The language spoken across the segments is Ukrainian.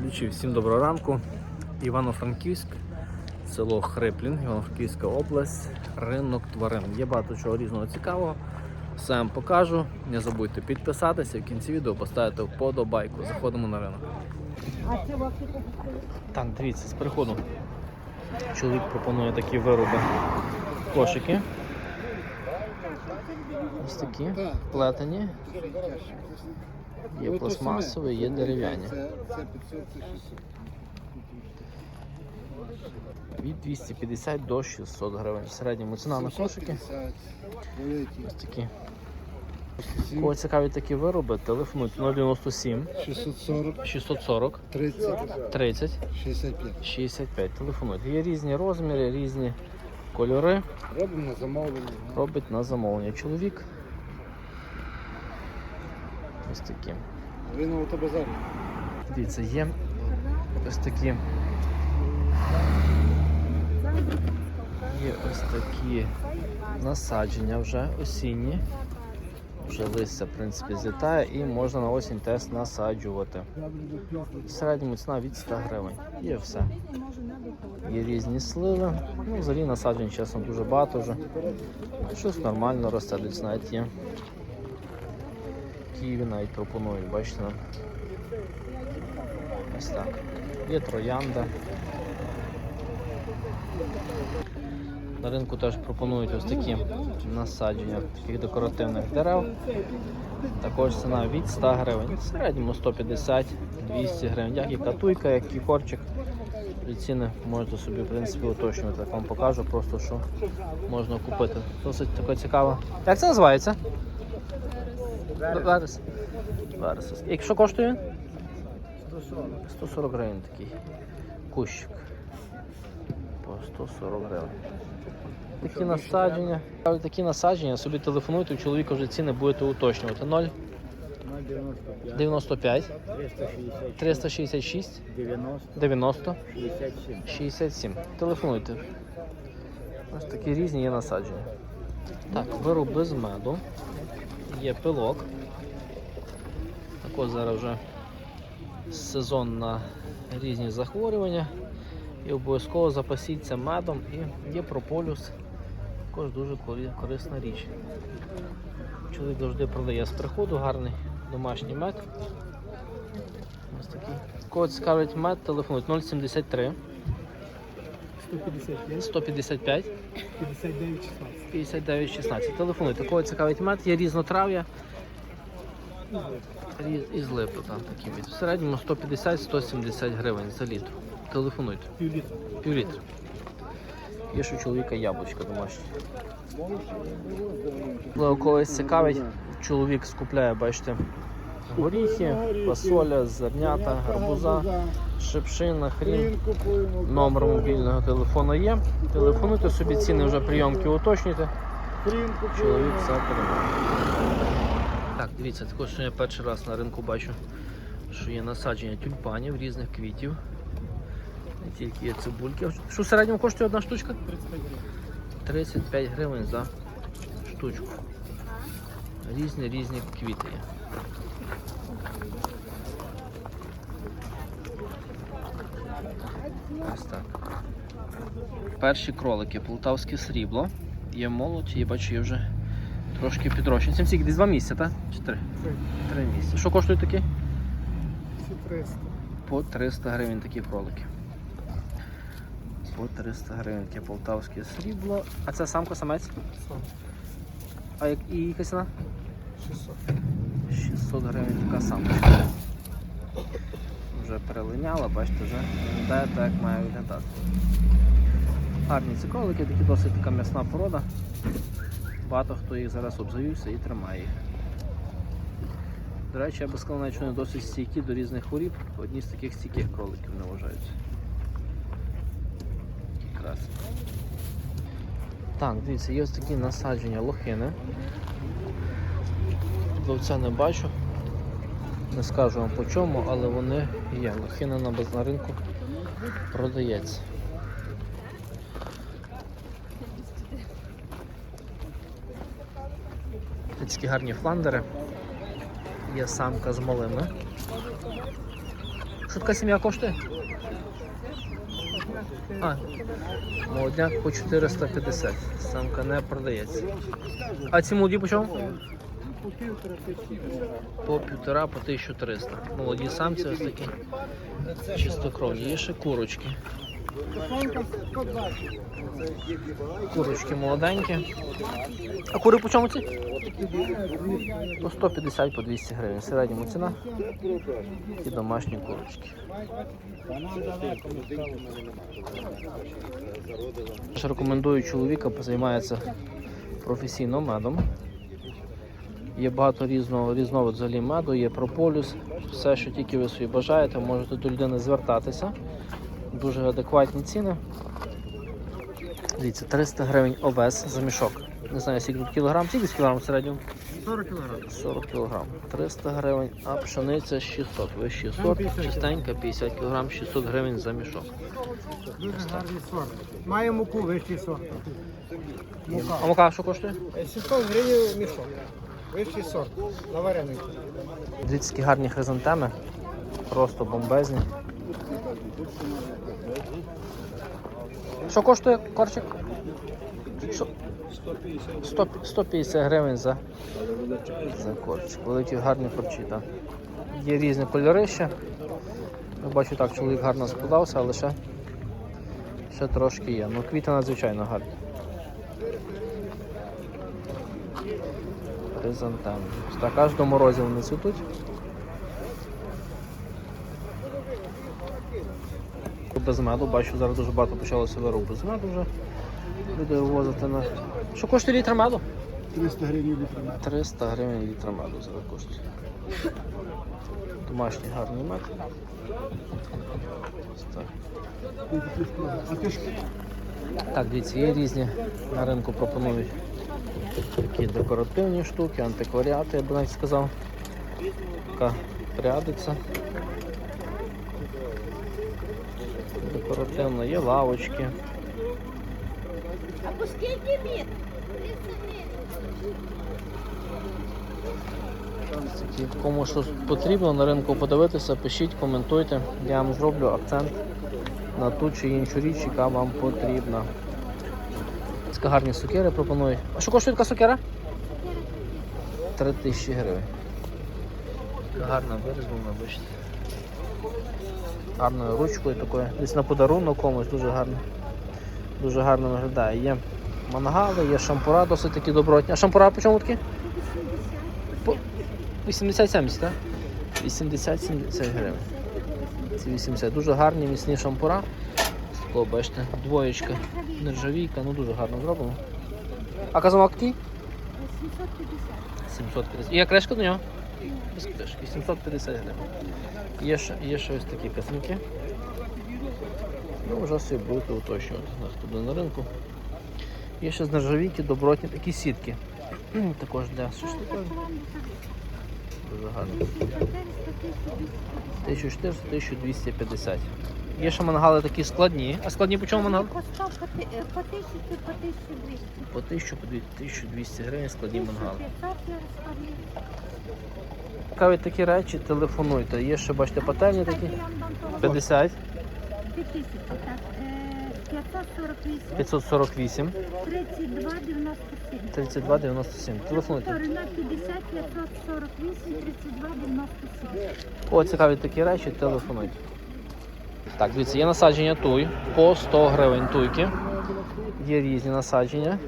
Двічі всім доброго ранку. Івано-Франківськ, село Хриплін, Івано-Франківська область, ринок тварин. Є багато чого різного цікавого. Все вам покажу. Не забудьте підписатися в кінці відео поставити вподобайку. Заходимо на ринок. Так, дивіться, з приходу. Чоловік пропонує такі вироби. Кошики. Ось такі плетені. Є пластмасові, є дерев'яні. Це, це 500, Від 250 до 600 гривень. В середньому ціна на кошики. Ось такі. Кого цікаві такі вироби, телефонуйте 097 640, 640 30, 30 65. 65. Телефонуйте. Є різні розміри, різні кольори. Робимо на замовлення. Робить на замовлення чоловік. Ось такі. Ви на автобазарі. Дивіться, є ось такі. Є ось такі насадження вже осінні. Вже листя, в принципі, злітає і можна на осінь теж насаджувати. В середньому ціна від 100 гривень. Є все. Є різні сливи. Ну, взагалі насаджень, чесно, дуже багато вже. Щось нормально росте, десь навіть є. Києві навіть пропонують, бачите нам. Ось так. Є троянда. На ринку теж пропонують ось такі насадження таких декоративних дерев. Також ціна від 100 гривень. В середньому 150-200 гривень. Як і катуйка, як і корчик. І ціни можете собі в принципі уточнювати. Так вам покажу просто, що можна купити. Досить таке цікаво. Як це називається? Верес. Верес. Якщо коштує? 140 гривень такий кущик. По 140 гривень. Такі насадження. Такі насадження, собі телефонуйте, у чоловіка вже ціни будете уточнювати. 0 95, 95 366, 366 90, 90 67. 67. Телефонуйте. Ось такі різні є насадження. Так, вироби з меду. Є пилок. Також зараз вже сезон на різні захворювання. І обов'язково запасіться медом і є прополюс. Також дуже корисна річ. Чоловік завжди продає з приходу гарний домашній мед. Ось такий. Кого цікавить мед, телефонують 073 155, 155 59, 16. 59 16. Телефонуйте. Кого цікавить мед, є різнотрав'я. Різ- І злипи там такі від. В середньому 150-170 гривень за літр. Телефонуйте. Пів літра. Пів літра. Є ще у чоловіка яблучка домашні. Коли когось цікавить, чоловік скупляє, бачите, горіхи, фасоля, зернята, гарбуза, шипшина, хрін. Номер мобільного телефону є. Телефонуйте собі ціни вже прийомки уточнюйте. Чоловік все передає. Так, дивіться, також я перший раз на ринку бачу, що є насадження тюльпанів різних квітів. Не тільки є цибульки. Що в середньому коштує одна штучка? 35 гривень. 35 гривень за штучку. Різні різні квіти є. Ось так. Перші кролики, полтавське срібло. Є молодь, я бачу, є вже трошки підрощені. Цим скільки? Десь два місяці, так? Чи три? Три. Три місяці. Що коштують такі? Ці 300. По 300 гривень такі кролики. По 300 гривень таке полтавське срібло. А це самка самець? Сам. А як і яка ціна? 600. 600 гривень така самочка. Вже перелиняла, бачите, вже виглядає так, має виглядати. Гарні ці кролики, такі досить така м'ясна порода. Багато хто їх зараз обзавівся і тримає їх. До речі, я би сказав, навіть вони досить стійкі до різних хворіб. Одні з таких стійких кроликів не вважаються. Красні. Так, дивіться, є ось такі насадження лохини. Вовця не бачу. Не скажу вам по чому, але вони є. Лохина на на ринку продається. Такі гарні фландери. Є самка з малими. Що така сім'я коштує? А, молодняк по 450. Самка не продається. А ці молоді по чому? По півтора, по 1300. Молоді самці ось такі. Чистокровні. Є ще курочки. Курочки молоденькі. А кури по чому ці? По 150 по 200 гривень. Середньому ціна. І домашні курочки. Рекомендую чоловіка, займається професійно медом. Є багато різного різновид взагалі меду, є прополіс. Все, що тільки ви собі бажаєте, можете до людини звертатися. Дуже адекватні ціни. Дивіться, 300 гривень овес за мішок. Не знаю, скільки тут кілограм, скільки з кілограм в середньому? 40 кг. 40 кг. 300 гривень, а пшениця 600. Вищий сорт, чистенька, 50 кг, 600 гривень за мішок. Дуже гарний сорт. Має муку вищий сорт. Мука. А мука що коштує? Е, 600 гривень мішок. Вищий сорт. На. Дивіться, які гарні хризантеми. Просто бомбезні. Що коштує корчик? Що? 100 150 гривень за, за корчик. Великі гарні корчі, так. Є різні кольори ще. Я бачу так, чоловік гарно складався, але ще, ще трошки є. Ну, квіти надзвичайно гарні. Хризантеми. Так, аж до морозів вони цвітуть. Без меду, бачу, зараз дуже багато почалося вироб без меду вже. Люди вивозити на. Що коштує літр меду? 300 гривень літр. 300 гривень літр меду зараз коштує. Домашній гарний мед. Так, дивіться, є різні на ринку пропонують такі декоративні штуки, антикваріати, я б навіть сказав. Така прядиця. Декоративна, є лавочки. А по скільки такі. Кому що потрібно на ринку подивитися, пишіть, коментуйте. Я вам зроблю акцент на ту чи іншу річ, яка вам потрібна. Ось гарні сукери пропонують. А що коштує така сукера? 3 тисячі гривень. Гарна вирізблена, бачите. Гарною ручкою такою. Десь на подарунок комусь дуже гарно. Дуже гарно виглядає. Є мангали, є шампура досить такі добротні. А шампура по чому такі? 80-70, так? 80-70 гривень. Ці 80. Дуже гарні, міцні шампура. Такого, бачите, двоєчка, нержавійка, ну дуже гарно зроблено. А казанок такий? 750. 750. І як решка до нього? Без кришки. 750 гривень. Є ще, є ще ось такі казанки. Ну, вже собі будете уточнювати. Тут буде на ринку. Є ще з нержавійки добротні такі сітки. Також для шашлика. Дуже гарно. 1400-1250. Є ще мангали такі складні. А складні по чому мангал? По 100, по ти- е, по 1000, по 1200. По 1000 по 1200 гривень складні мангали. 500 я розставлю. Цікаві такі речі, телефонуйте. Є ще, бачите, пательні такі. Я вам дам того. 50, 2000. Е, 548, 548, 32, 97. 32, 97. Телефонуйте. 50, 548, 32, 97. О, цікаві такі речі, телефонуйте. Так, дивіться, є насадження туй по 100 гривень туйки. Є різні насадження.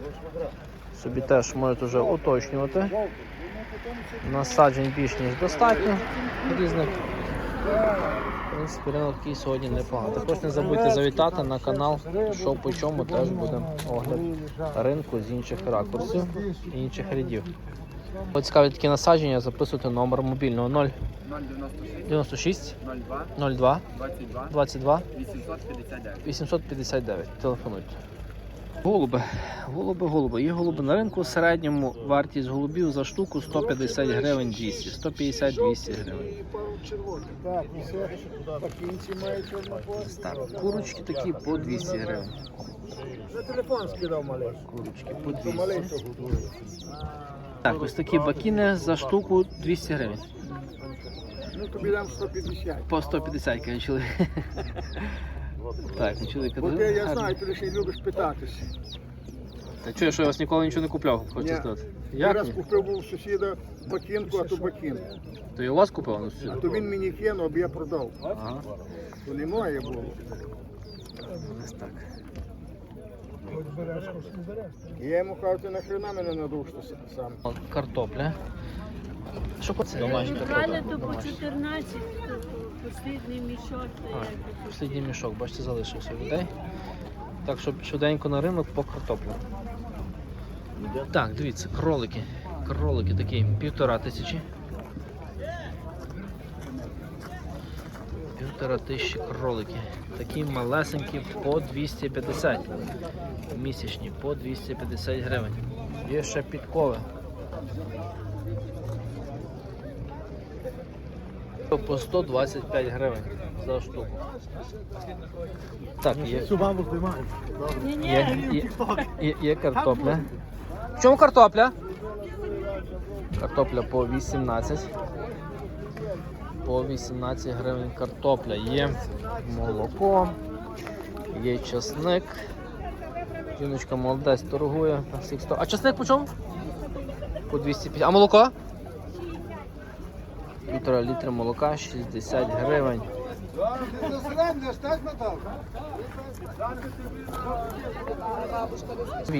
Собі теж можете вже уточнювати. Насаджень більш ніж достатньо різних. В принципі, ринок такий сьогодні непоганий. Також не забудьте завітати на канал, що по чому теж буде огляд ринку з інших ракурсів інших рядів. Ось цікаві такі насадження, записуйте номер мобільного 0 96 02 02 22 22 859. 859. Телефонуйте. Голуби, голуби, голуби. Є голуби на ринку. В середньому вартість голубів за штуку 150 гривень 200, 150-200 гривень. Так, курочки такі по 200 гривень. На телефон скидав маленький. Курочки по То маленький 200. Так, ось такі бакіни за штуку 200 гривень. Ну тобі дам 150. По 150 каже чоловік. Так, ну, чоловік. Бо ти, я знаю, ти лише любиш питатися. Та чую, що я вас ніколи нічого не купляв, хочу сказати. Я Як? раз ні? купив був у сусіда ботинку, а то ботинку. То і у вас купив? Ну, А сюди. то він мені кинув, аби я продав. Ага. То не моє було. Ось так. Я йому кажу, ти нахрена мене надушся сам. Картопля. Що це домашня Брали картопля? то по 14, то послідний мішок. Послідній мішок, бачите, залишився людей. Так, щоб швиденько на ринок по картоплю. Так, дивіться, кролики. Кролики такі півтора тисячі. Півтора тисячі кролики. Такі малесенькі по 250. Місячні по 250 гривень. Є ще підкови. По 125 гривень за штуку. Так, є, є, є, є, є картопля. В чому картопля? Картопля по 18. По 18 гривень картопля. Є молоко, є чесник. Жіночка молодець торгує на всіх 100. А чесник по чому? По 250. А молоко? Півтора літра молока 60 гривень.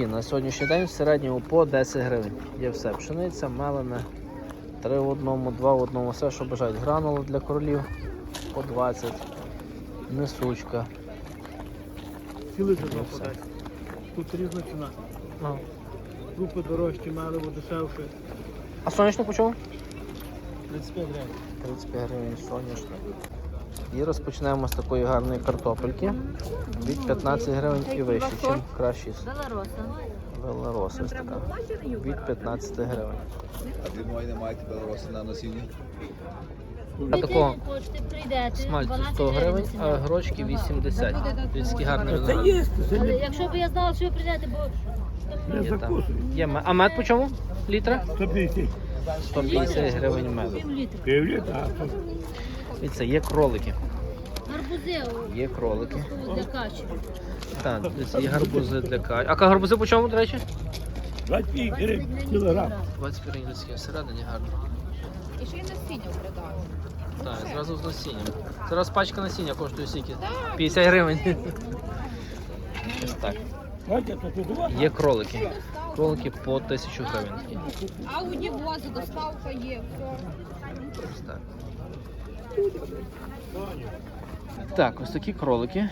На сьогоднішній день в середньому по 10 гривень. Є все. Пшениця, мелене, 3 в одному, 2 в одному, все, що бажають. Гранули для королів по 20, несучка. Цілий за. Тут різна ціна. Ну. Групи дорожчі, мали дешевше. А соняшник по чому? 35 гривень. 35 гривень соняшник. І розпочнемо з такої гарної картопельки. Від 15 гривень і вище, чим кращі Белороса. Ось така. Від 15 гривень. А ви мої не маєте білороси на носінні? А такого смальцю 100 гривень, а грочки 80. Людський гарний Це виноград. є, це Але якщо б я знала, що ви прийдете, бо Є там. Є мед. А мед по чому? Літра? 150. 150 гривень меду. пів літра. І це є кролики. Гарбузи Є кролики. для качі. Так, є гарбузи для качі. А гарбузи по чому, до речі? 25 гривень кілограм. 20 гривень людські всередині гарно. І ще й насіння продаю. Так, зразу з насінням. Зараз пачка насіння коштує скільки? 50 гривень. Ось так. У Є кролики. Кролики по 1000 гривень. такі. Ауді возу, доставка є. Ось так. Так, ось такі кролики.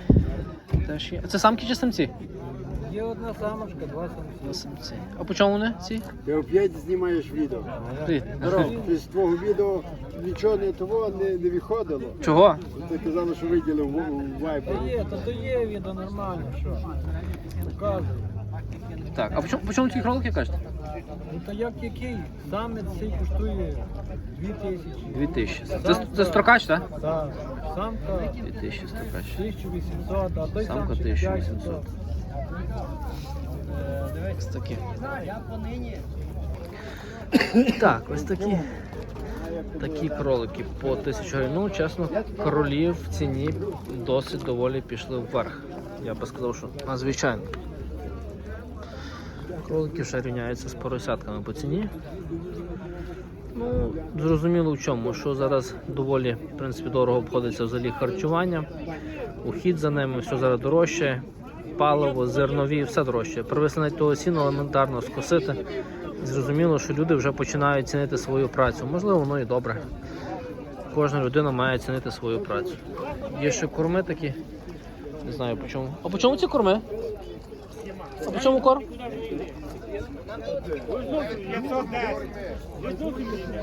Теж є. Це самки чи самці? Є одна самочка, два самці. Ну, самці. А по чому вони ці? Ти опять знімаєш відео. Привіт. Ти з твого відео нічого не того не, не виходило. Чого? Ти казала, що виділив у, у Та є, то то є відео нормально, що? Показує. Так, а по чому, по чому ці кролики кажете? Ну то як який? Самець цей коштує 2 тисячі. 2000. Це, це строкач, так? Так, самка 2000 строкач. 1800, а той Самка самчик 1800. 500. Ось такі. Так, ось такі. Такі кролики по 1000 гривень. Ну, чесно, кролів в ціні досить доволі пішли вверх. Я би сказав, що надзвичайно. Кролики вже рівняються з поросятками по ціні. Ну, зрозуміло в чому, що зараз доволі в принципі, дорого обходиться взагалі харчування, ухід за ними, все зараз дорожче, паливо, зернові, все дорожче. Привезли навіть того сіну елементарно скосити. Зрозуміло, що люди вже починають цінити свою працю. Можливо, воно і добре. Кожна людина має цінити свою працю. Є ще корми такі. Не знаю по чому. А по чому ці корми? А по чому корм?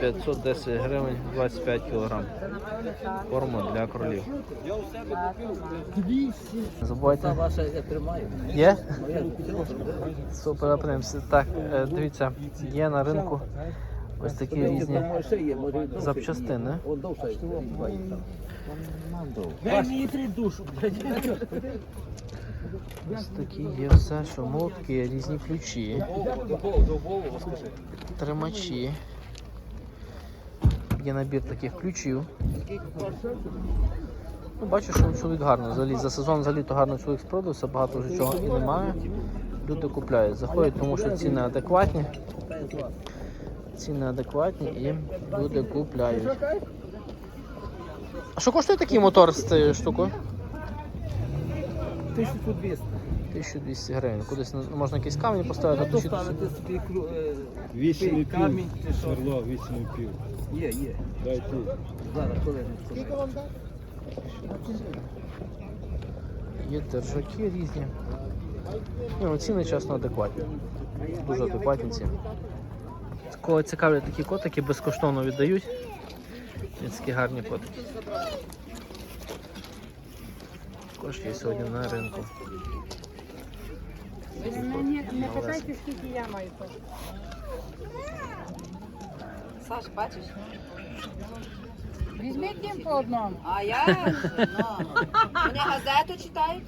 510 гривень 25 кг. Корму для кролів. Забувайте. Є? Супер, подивимося. Так, е, дивіться, є на ринку ось такі різні запчастини. Дай мені три душу, Ось такі є все, що молотки, різні ключі, тримачі. є набір таких ключів. Ну, бачу, що чоловік гарний. Взагалі, за сезон взагалі то гарно чоловік спродався, багато вже чого і немає. Люди купляють, заходять, тому що ціни адекватні. Ціни адекватні і люди купляють. А що коштує такий мотор з цією штукою? 1200. 1200 гривень. Кудись на- можна якісь камені поставити. Тут 1200. ставити собі кру- е, Вісім і камінь чи що. Сверло, вісім і пів. Є, є. Дай тут. Зараз, хвилиночку. Є держаки різні. Ні, ну, ціни чесно адекватні. Дуже адекватні ціни. Кого цікавлять такі котики, безкоштовно віддають. Є такі гарні котики. Також є сьогодні на ринку. Не, не питайте, скільки я маю. Саш, бачиш? Візьміть їм по одному. А я ну, вони газету читають.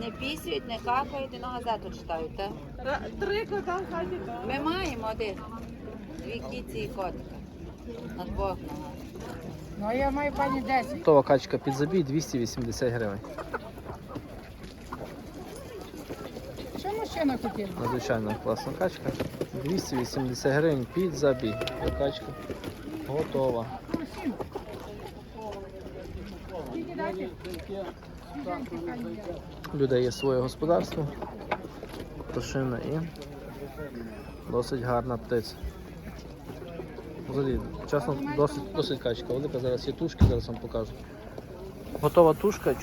Не пісюють, не какають і на газету читають, так? Три кота в хаті. Ми маємо один. Дві кіці і котика. На двох ногах. Ну, а я маю пані 10. Готова качка під забій 280 гривень. Що мужчина хотів? Надзвичайно класна качка. 280 гривень під забій. Качка готова. У людей є своє господарство. Пташина і досить гарна птиця. Взагалі, чесно, досить, досить качка велика. Зараз є тушки, зараз вам покажу. Готова тушка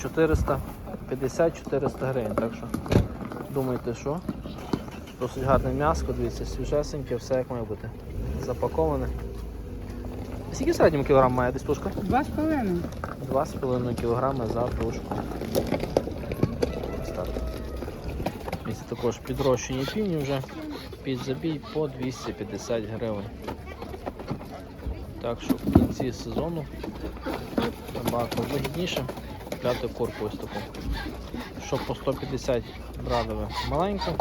450-400 гривень. Так що думайте, що. Досить гарне м'ясо, дивіться, свіжесеньке, все як має бути. Запаковане. Скільки в середньому кілограм має десь тушка? Два з половиною. 2,5 кг за тушку. Ось так. Ось також підрощені півні вже під забій по 250 гривень. Так що в кінці сезону набагато вигідніше купляти курку ось таку. Щоб по 150 брали маленьку,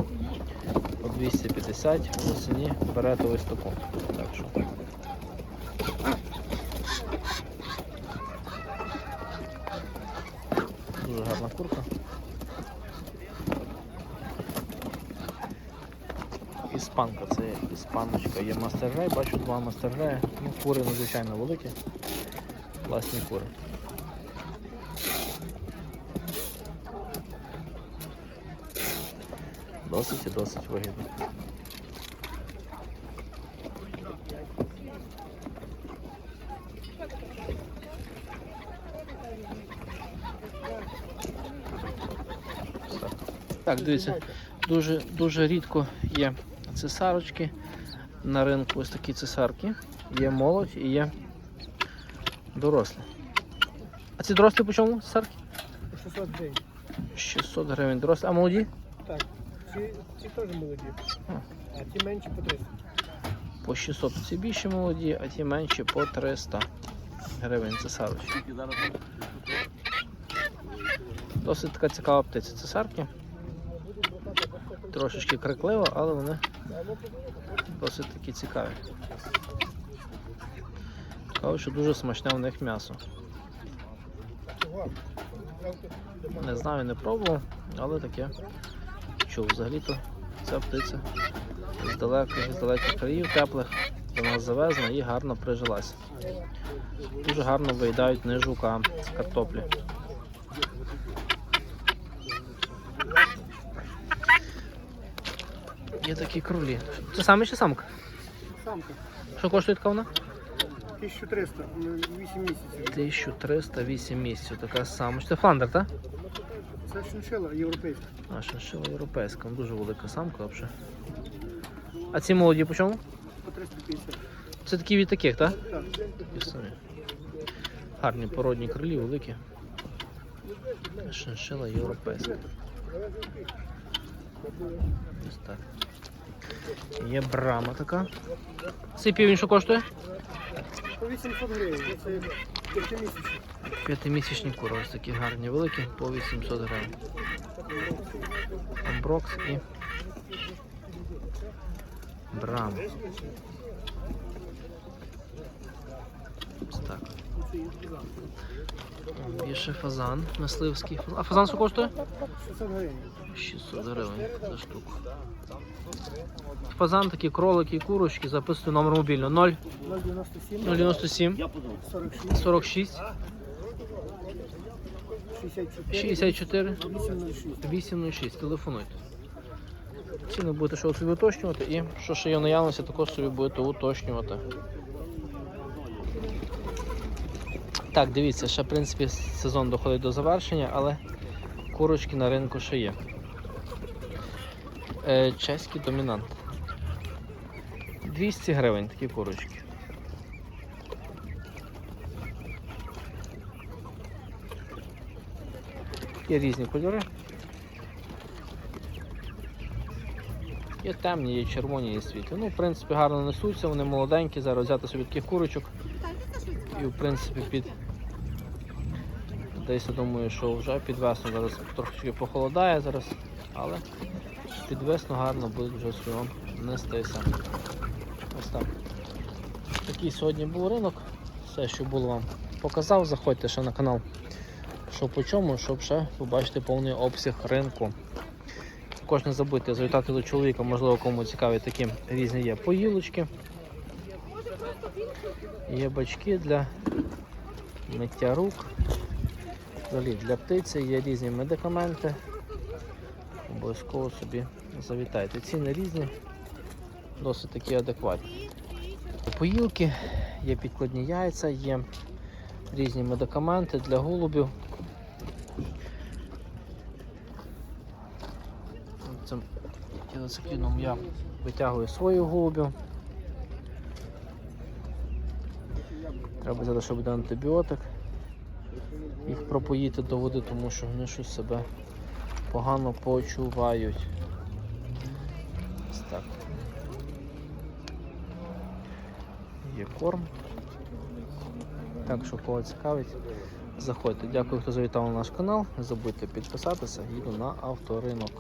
по 250 в осені берете ось таку. Так що Дуже гарна курка. Іспанка, це іспаночка. Є мастер-грей, бачу два мастер-грея. Ну, кури надзвичайно великі. Класні кури. Досить і досить вигідно. Так, дивіться, дуже, дуже рідко є цесарочки на ринку. Ось такі цесарки. Є молодь і є дорослі. А ці дорослі по чому цесарки? 600 гривень. 600 гривень дорослі. А молоді? Так. Ці, ці теж молоді. А. А ті менші по 300. По 600 ці більші молоді, а ті менші по 300 гривень цесарочки. Досить така цікава птиця цесарки. Трошечки криклива, але вони досить такі цікаві. Кажуть, що дуже смачне в них м'ясо. Не знаю, не пробував, але таке чув. Взагалі-то ця птиця з далеких, з далеких країв теплих до нас завезена і гарно прижилася. Дуже гарно виїдають не жука з картоплі. Є такі кролі. Це саме чи самка? Самка. Що коштує така вона? 1300, ну, 8 місяців. 1308 місяців. Така самочка. Це фландер, так? Це шиншила європейська. А, шиншила європейська, ну, дуже велика самка взагалі. А ці молоді по чому? По 350. Це такі від таких, так? Так. Самі. Гарні породні крилі, великі. Шиншила європейська. Ось так. Є брама така. Цей півень що коштує? По 800 гривень. Це 5. П'ятимісячні кури, ось такі гарні, великі, по 800 гривень. Амброкс і брама. Ось так. Ще фазан мисливський. А фазан що коштує? 600 гривень. 600 гривень за штуку. Фазан, такі кролики і курочки, записуйте номер мобільного 0 097 097 46 46 64 64 806. 806. Телефонуйте. Ціни будете що собі уточнювати і що ще є в наявності, також собі будете уточнювати. Так, дивіться, ще в принципі сезон доходить до завершення, але курочки на ринку ще є. Е, чеський домінант. 200 гривень такі курочки. Є різні кольори. Є темні, є червоні, є світлі. Ну, в принципі, гарно несуться, вони молоденькі, зараз взяти собі таких курочок. І в принципі під. Десь я думаю, що вже під весну зараз трошки похолодає зараз, але під весну гарно будуть вже вам нестися. Ось так. Такий сьогодні був ринок. Все, що було вам показав, заходьте ще на канал. Що по чому, щоб ще побачити повний обсяг ринку. Також не забудьте завітати до чоловіка, можливо, кому цікаві такі різні є поїлочки. Є бачки для миття рук. Взагалі для птиці є різні медикаменти. Обов'язково собі завітайте. Ціни різні, досить такі адекватні. Поїлки, є підкладні яйця, є різні медикаменти для голубів. Цим кілоцикліном я витягую свою голубів. Треба взяти, щоб буде антибіотик. Їх пропоїти до води, тому що вони щось себе погано почувають. Ось так. Є корм. Так що кого цікавить, заходьте. Дякую, хто завітав на наш канал. Не забудьте підписатися, їду на авторинок.